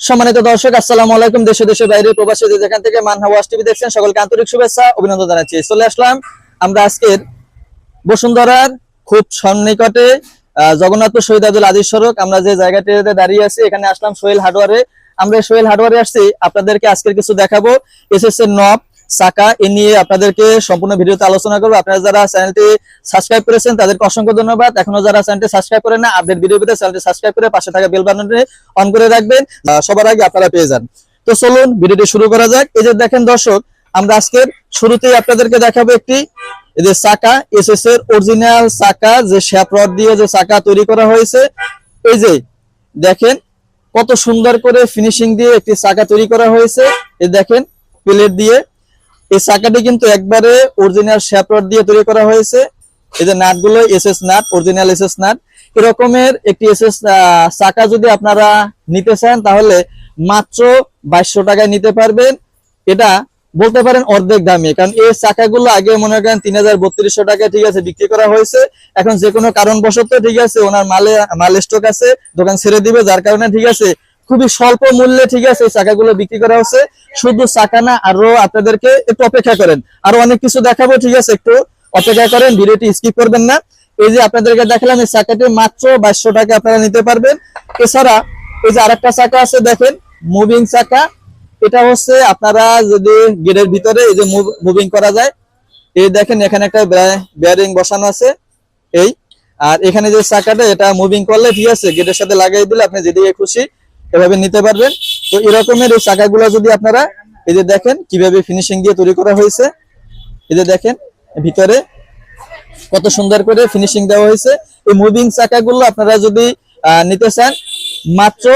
সম্মানিত দর্শক, আসসালামু আলাইকুম দেশে দেশে বাইরে প্রবাসী যেখান থেকে মানহা ওয়াশ টিভি দেখছেন, সকলকে আন্তরিক শুভেচ্ছা, অভিনন্দন জানাচ্ছি। চলে আসলাম আমরা আজকের বসুন্ধরার খুব সন্নিকটে জগন্নাথপুর শহীদ আব্দুল আদিস সড়ক। আমরা যে জায়গাটিতে দাঁড়িয়ে আছি, এখানে আসলাম সোহেল হার্ডওয়ারে আমরা সোহেল হার্ডওয়ারে আসছি, আপনাদেরকে আজকের কিছু দেখাবো। এসএস এর নব সাকা, এ নিয়ে আপনাদেরকে সম্পূর্ণ ভিডিওতে আলোচনা করব। আপনারা যারা চ্যানেলটি সাবস্ক্রাইব করেছেন, তাদেরকে অসংখ্য ধন্যবাদ। এখনও যারা চ্যানেলটি সাবস্ক্রাইব করেন না আপডেট ভিডিও পেতে চ্যানেলটি সাবস্ক্রাইব করে পাশে থাকা বেল বাটনটি অন করে রাখবেন সবার আগে আপনারা পেয়ে যান। তো চলুন, ভিডিওটি শুরু করা যাক। এই যে দেখেন দর্শক, আমরা আজকের শুরুতেই আপনাদেরকে দেখাবো একটি, এই যে চাকা এসএস এর অরিজিনাল চাকা যে শ্যাপ রড দিয়ে যে চাকা তৈরি করা হয়েছে। এই যে দেখেন, কত সুন্দর করে ফিনিশিং দিয়ে একটি চাকা তৈরি করা হয়েছে। এই দেখেন প্লেট দিয়ে এই চাকাটি কিন্তু একবারে অরিজিনাল শ্যাপ রড দিয়ে তৈরি করা হয়েছে। এই যে গুলো SS nut original SS nut. এরকমের একটি এসএস চাকা যদি আপনারা নিতে চান, তাহলে মাত্র বাইশশো টাকায় নিতে পারবেন। এটা বলতে পারেন অর্ধেক দামে, কারণ এই চাকাগুলো আগে মনে করেন তিন হাজার বত্রিশশো টাকা ঠিক আছে বিক্রি করা হয়েছে। এখন যে কোনো কারণবশত ঠিক আছে, ওনার মালে মাল স্টক আছে, দোকান ছেড়ে দিবে, যার কারণে ঠিক আছে খুবই স্বল্প মূল্যে, ঠিক আছে, এই চাকাগুলো বিক্রি করা হচ্ছে। শুধু চাকা না, আরও আপনাদেরকে একটু অপেক্ষা করেন। আরও অনেক কিছু দেখাবো, ঠিক আছে, একটু অপেক্ষা করেন, ভিডিওটি স্কিপ করবেন না। এই যে আপনাদেরকে দেখালাম, এই চাকাটি মাত্র বাইশশো টাকা আপনারা নিতে পারবেন। এছাড়া এই যে আরেকটা চাকা আছে, দেখেন মুভিং চাকা। এটা হচ্ছে আপনারা যদি গেটের ভিতরে এই যে মুভিং করা যায়, এই দেখেন, এখানে একটা বেয়ারিং বসানো আছে, এই। আর এখানে যে চাকাটা, এটা মুভিং করলে, ঠিক আছে গেটের সাথে লাগিয়ে দিলে আপনি যেদিকে খুশি এভাবে নিতে পারবেন। তো এরকমের এই চাকাগুলো যদি আপনারা এই যে দেখেন কীভাবে ফিনিশিং দিয়ে তৈরি করা হয়েছে, এই যে দেখেন ভিতরে কত সুন্দর করে ফিনিশিং দেওয়া হয়েছে। এই মুভিং চাকাগুলো আপনারা যদি নিতে চান, মাত্র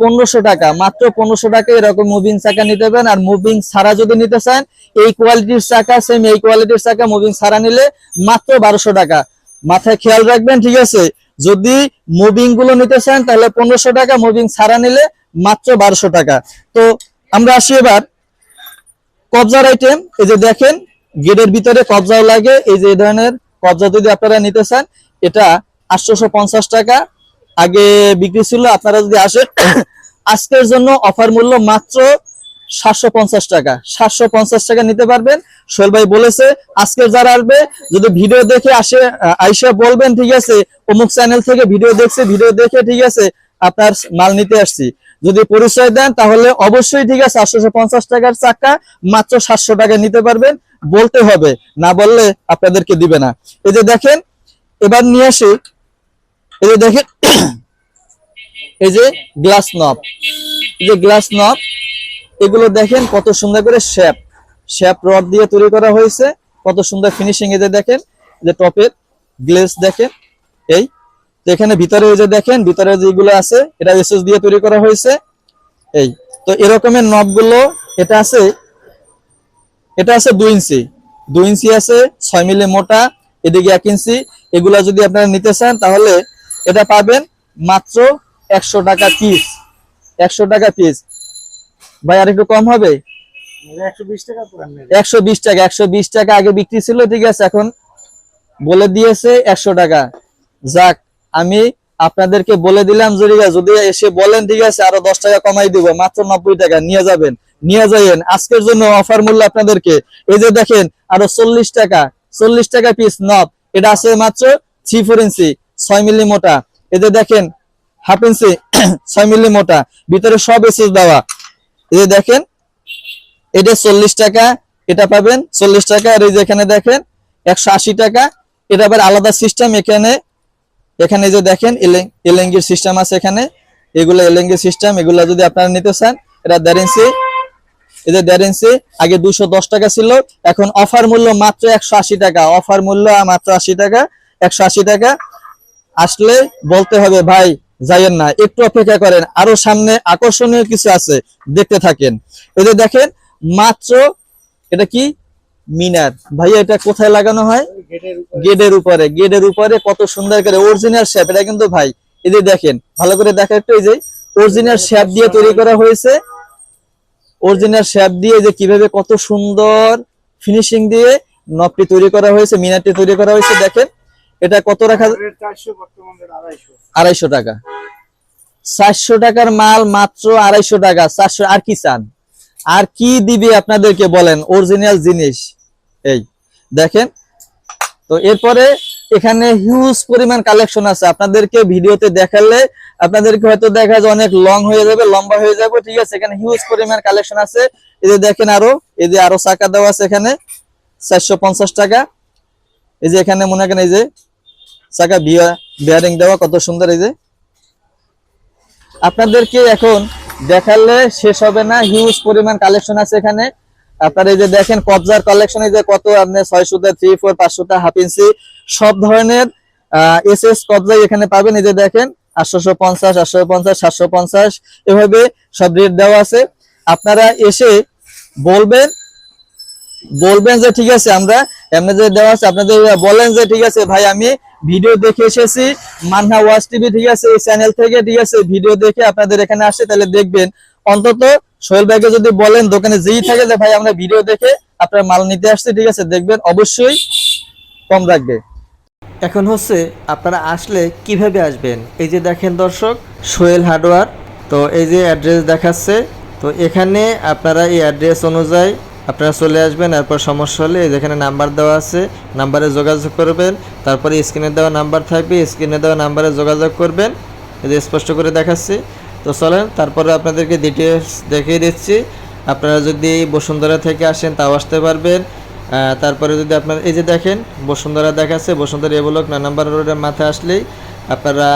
পনেরোশো টাকা, মাত্র পনেরোশো টাকা এরকম মুভিং চাকা নিতে পারেন। আর মুভিং ছাড়া যদি নিতে চান, এই কোয়ালিটির চাকা সেম এই কোয়ালিটির চাকা মুভিং ছাড়া নিলে মাত্র বারোশো টাকা। মাথায় খেয়াল রাখবেন, ঠিক আছে? যদি মুভিংগুলো নিতে চান, তাহলে পনেরোশো টাকা মুভিং ছাড়া নিলে মাত্র বারোশো টাকা। তো আমরা আসি এবার। কবজার আইটেম এই যে দেখেন গেটের ভিতরে কবজাও লাগে। এই যে এই ধরনের কবজা যদি আপনারা নিতে চান, এটা আটশোশো টাকা। আগে বিক্রি ছিল, আপনারা যদি আসেন আজকের জন্য অফার মূল্য মাত্র সাতশো পঞ্চাশ টাকা। সাতশো পঞ্চাশ টাকা নিতে পারবেন। সোহেল ভাই বলেছে আজকের যারা আসবে, যদি ভিডিও দেখে আসে আইসা বলবেন, ঠিক আছে, অমুক চ্যানেল থেকে ভিডিও দেখছে, ভিডিও দেখে, ঠিক আছে, আপনার মাল নিতে আসছি। যদি পরিচয় দেন, তাহলে অবশ্যই, ঠিক আছে আটশো পঞ্চাশ টাকার চাকা মাত্র সাতশো টাকা নিতে পারবেন। বলতে হবে, না বললে আপনাদেরকে দিবে না। এই যে দেখেন, এবার নিয়ে আসি। এই যে দেখেন, এই যে গ্লাস নব এই যে গ্লাস নব এগুলো দেখেন কত সুন্দর করে শেপ। শেপ রড দিয়ে তৈরি করা হয়েছে। কত সুন্দর ফিনিশিং যে দেখেন যে টপের গ্লেস দেখেন, এই এখানে ভিতরে যে দেখেন, ভিতরে যেগুলো আছে, এটা এসএস দিয়ে তৈরি করা হয়েছে, এই তো এরকমের নবগুলো এটা আছে এটা আছে দুই ইঞ্চি দুই ইঞ্চি আছে, ছয় মিলি মোটা, এদিকে এক ইঞ্চি এগুলা যদি আপনারা নিতে চান, তাহলে এটা পাবেন মাত্র একশো টাকা পিস একশো টাকা পিস ভাই আর একটু কম হবে? একশো বিশ টাকা একশো বিশ টাকা একশো বিশ টাকা আগে বিক্রি ছিল ঠিক আছে এখন বলে দিয়েছে একশো টাকা। যাক আমি আপনাদেরকে বলে দিলাম যদি যদি এসে বলেন ঠিক আছে আরও দশ টাকা কমাই দিব মাত্র নব্বই টাকা নিয়ে যাবেন নিয়ে যাইয়েন। আজকের জন্য অফার মূল্য আপনাদেরকে এই যে দেখেন আরও চল্লিশ টাকা চল্লিশ টাকা পিস নব এটা আছে মাত্র থ্রি ফোর ইঞ্চি ছয় মিলি মোটা। এই যে দেখেন হাফ ইঞ্চি ছয় মিলি মোটা ভিতরে সব এসিস দেওয়া। এই যে দেখেন, এটা চল্লিশ টাকা, এটা পাবেন চল্লিশ টাকা, আর এই যে এখানে দেখেন, একশো আশি টাকা। এটা আবার আলাদা সিস্টেম এখানে এখানে যে দেখেন, এলেং- এলেঙ্গির সিস্টেম আছে এখানে। এগুলো এলেঙ্গির সিস্টেম এগুলো যদি আপনারা নিতে চান, এটা দেড় ইঞ্চি। এই যে দেড় ইঞ্চি, আগে দুশো দশ টাকা ছিল, এখন অফার মূল্য মাত্র একশো আশি টাকা। অফার মূল্য মাত্র আশি টাকা, একশো আশি টাকা। আসলে বলতে হবে, ভাই যাইয়েন না, একটু অপেক্ষা করেন। আরও সামনে আকর্ষণীয় কিছু আছে, দেখতে থাকেন। যে দেখেন, মাত্র এটা কি? মিনার। ভাইয়া, এটা কোথায় লাগানো হয়? গেটের উপরে। গেটের উপরে কত সুন্দর করে অরিজিনাল শেপ এটা কিন্তু ভাই যে দেখেন, ভালো করে দেখা একটু, এই যে অরিজিনাল শেপ দিয়ে তৈরি করা হয়েছে। অরিজিনাল শেপ দিয়ে যে কীভাবে কত সুন্দর ফিনিশিং দিয়ে নবটি তৈরি করা হয়েছে, মিনারটি তৈরি করা হয়েছে, দেখেন। এটা কত রাখা আড়াইশো। টাকা। চারশো টাকার মাল মাত্র আড়াইশো টাকা। চারশো আর কি চান? আর কি দিবে আপনাদেরকে বলেন? অরিজিনাল জিনিস। এই দেখেন। তো এরপরে এখানে হিউজ পরিমাণ কালেকশন আছে। আপনাদেরকে ভিডিওতে দেখালে আপনাদেরকে হয়তো দেখা যায় অনেক লং হয়ে যাবে লম্বা হয়ে যাবে। ঠিক আছে এখানে হিউজ পরিমাণ কালেকশন আছে। এই যে দেখেন আরও এই যে আরও চাকা দেওয়া আছে এখানে। চারশো পঞ্চাশ টাকা। এই যে এখানে মনে করেন এই যে চাকা বিয়ারিং দেওয়া কত সুন্দর এই যে। আপনাদেরকে এখন দেখালে শেষ হবে না হিউজ পরিমাণ কালেকশন আছে এখানে। আপনারা এই যে দেখেন, কবজার কালেকশন এই যে কত, আপনি ছয়শোটা থ্রি ফোর পাঁচশোটা হাফ ইঞ্চি সব ধরনের এস এস কবজাই এখানে পাবেন। এই যে দেখেন, আটশোশো পঞ্চাশ, আটশো পঞ্চাশ, সাতশো পঞ্চাশ, এভাবে সব রেট দেওয়া আছে। আপনারা এসে বলবেন বলবেন যে ঠিক আছে, আমরা এমনি যে দেওয়া আছে আপনাদের বলেন যে, ঠিক আছে ভাই, আমি ভিডিও দেখে এসেছি, মান্না ওয়াচ টিভি, ঠিক আছে, এই চ্যানেল থেকে, ঠিক আছে ভিডিও দেখে আপনাদের এখানে আসে তাহলে দেখবেন। অন্তত সোহেল ভাইকে যদি বলেন, দোকানে যেই থাকে যে, ভাই, আমরা ভিডিও দেখে আপনার মাল নিতে আসছি, ঠিক আছে, দেখবেন। অবশ্যই কম রাখবে। এখন হচ্ছে আপনারা আসলে কীভাবে আসবেন? এই যে দেখেন দর্শক, সোহেল হার্ডওয়্যার তো এই যে অ্যাড্রেস দেখাচ্ছে, তো এখানে আপনারা এই অ্যাড্রেস অনুযায়ী আপনারা চলে আসবেন, এরপর সমস্যা হলে যেখানে নাম্বার দেওয়া আছে, নাম্বারে যোগাযোগ করবেন, তারপরে স্ক্রিনে দেওয়া নাম্বার থাকবে, স্ক্রিনে দেওয়া নাম্বারে যোগাযোগ করবেন, এই যে স্পষ্ট করে দেখাচ্ছি। তো চলেন, তারপরে আপনাদেরকে ডিটেলস দেখিয়ে দিচ্ছি। আপনারা যদি বসুন্ধরা থেকে আসেন, তাও আসতে পারবেন। তারপরে যদি আপনার, এই যে দেখেন, বসুন্ধরা দেখাচ্ছে, বসুন্ধরা এবলক না, নাম্বার রোডের মাথায় আসলেই আপনারা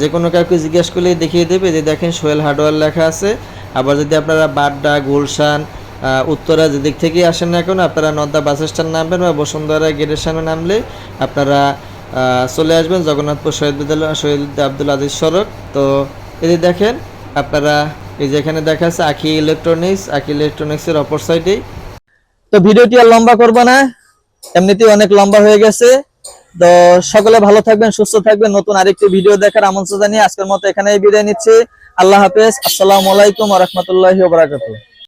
যে কোনো কাউকে জিজ্ঞেস করলেই দেখিয়ে দেবে। যে দেখেন, সোহেল হার্ডওয়্যার লেখা আছে। আবার যদি আপনারা বাড্ডা, গুলশান উত্তরা যেদিক থেকেই আসেন না কেন, আপনারা নদ্দা বাস স্ট্যান্ড নামবেন বা বসুন্ধরা গেটের সামনে নামলে আপনারা চলে আসবেন জগন্নাথপুর শহীদ বিদ্যালয়, শহীদ আব্দুল আজিজ সড়ক। তো যে দেখেন, আপনারা এই যে এখানে দেখা আছে আখি ইলেকট্রনিক্স, আখি ইলেকট্রনিক্সের অপর সাইডেই। তো ভিডিওটি আর লম্বা করব না, এমনিতেই অনেক লম্বা হয়ে গেছে। তো সকলে ভালো থাকবেন, সুস্থ থাকবেন। নতুন আরেকটি ভিডিও দেখার আমন্ত্রণ জানিয়ে আজকের মতো এখানেই বিদায় নিচ্ছি। আল্লাহ হাফেজ, আসসালামু আলাইকুম ওয়া বারাকাতুহু।